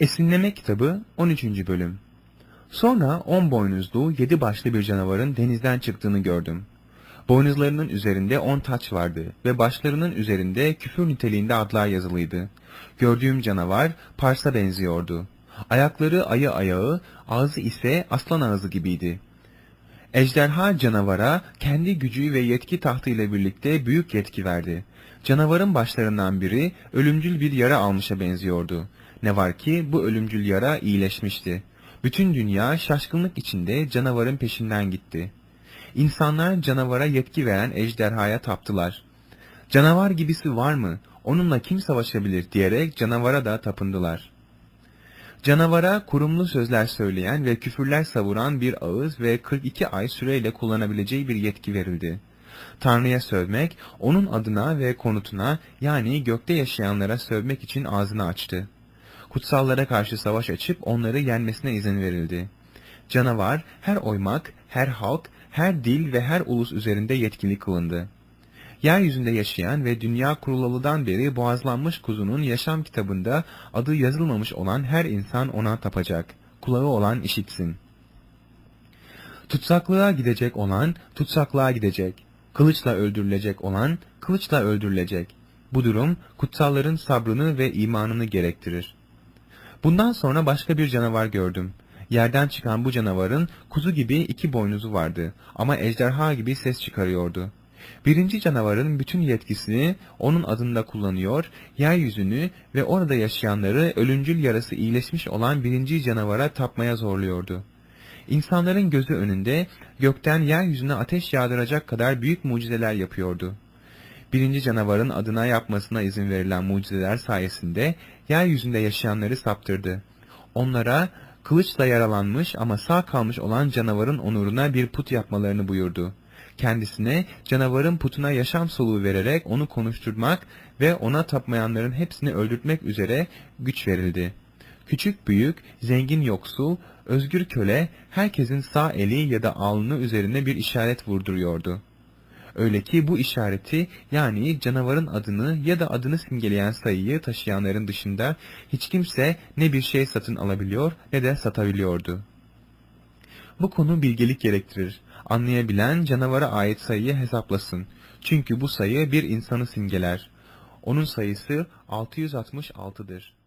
Esinleme kitabı 13. bölüm. Sonra on boynuzlu, yedi başlı bir canavarın denizden çıktığını gördüm. Boynuzlarının üzerinde on taç vardı ve başlarının üzerinde küfür niteliğinde adlar yazılıydı. Gördüğüm canavar Pars'a benziyordu. Ayakları ayı ayağı, ağzı ise aslan ağzı gibiydi. Ejderha canavara kendi gücü ve yetki tahtıyla birlikte büyük yetki verdi. Canavarın başlarından biri ölümcül bir yara almışa benziyordu. Ne var ki bu ölümcül yara iyileşmişti. Bütün dünya şaşkınlık içinde canavarın peşinden gitti. İnsanlar canavara yetki veren ejderhaya taptılar. Canavar gibisi var mı? Onunla kim savaşabilir diyerek canavara da tapındılar. Canavara kurumlu sözler söyleyen ve küfürler savuran bir ağız ve 42 ay süreyle kullanabileceği bir yetki verildi. Tanrı'ya sövmek, onun adına ve konutuna yani gökte yaşayanlara sövmek için ağzını açtı. Kutsallara karşı savaş açıp onları yenmesine izin verildi. Canavar, her oymak, her halk, her dil ve her ulus üzerinde yetkili kılındı. Yeryüzünde yaşayan ve dünya kurulalıdan beri boğazlanmış kuzunun yaşam kitabında adı yazılmamış olan her insan ona tapacak. Kulağı olan işitsin. Tutsaklığa gidecek olan tutsaklığa gidecek. Kılıçla öldürülecek olan kılıçla öldürülecek. Bu durum kutsalların sabrını ve imanını gerektirir. Bundan sonra başka bir canavar gördüm. Yerden çıkan bu canavarın kuzu gibi iki boynuzu vardı ama ejderha gibi ses çıkarıyordu. Birinci canavarın bütün yetkisini onun adında kullanıyor, yeryüzünü ve orada yaşayanları ölümcül yarası iyileşmiş olan birinci canavara tapmaya zorluyordu. İnsanların gözü önünde gökten yeryüzüne ateş yağdıracak kadar büyük mucizeler yapıyordu. Birinci canavarın adına yapmasına izin verilen mucizeler sayesinde yeryüzünde yaşayanları saptırdı. Onlara kılıçla yaralanmış ama sağ kalmış olan canavarın onuruna bir put yapmalarını buyurdu. Kendisine canavarın putuna yaşam soluğu vererek onu konuşturmak ve ona tapmayanların hepsini öldürtmek üzere güç verildi. Küçük büyük, zengin yoksul, özgür köle herkesin sağ eli ya da alnı üzerine bir işaret vurduruyordu. Öyle ki bu işareti yani canavarın adını ya da adını simgeleyen sayıyı taşıyanların dışında hiç kimse ne bir şey satın alabiliyor ne de satabiliyordu. Bu konu bilgelik gerektirir. Anlayabilen canavara ait sayıyı hesaplasın. Çünkü bu sayı bir insanı simgeler. Onun sayısı 666'dır.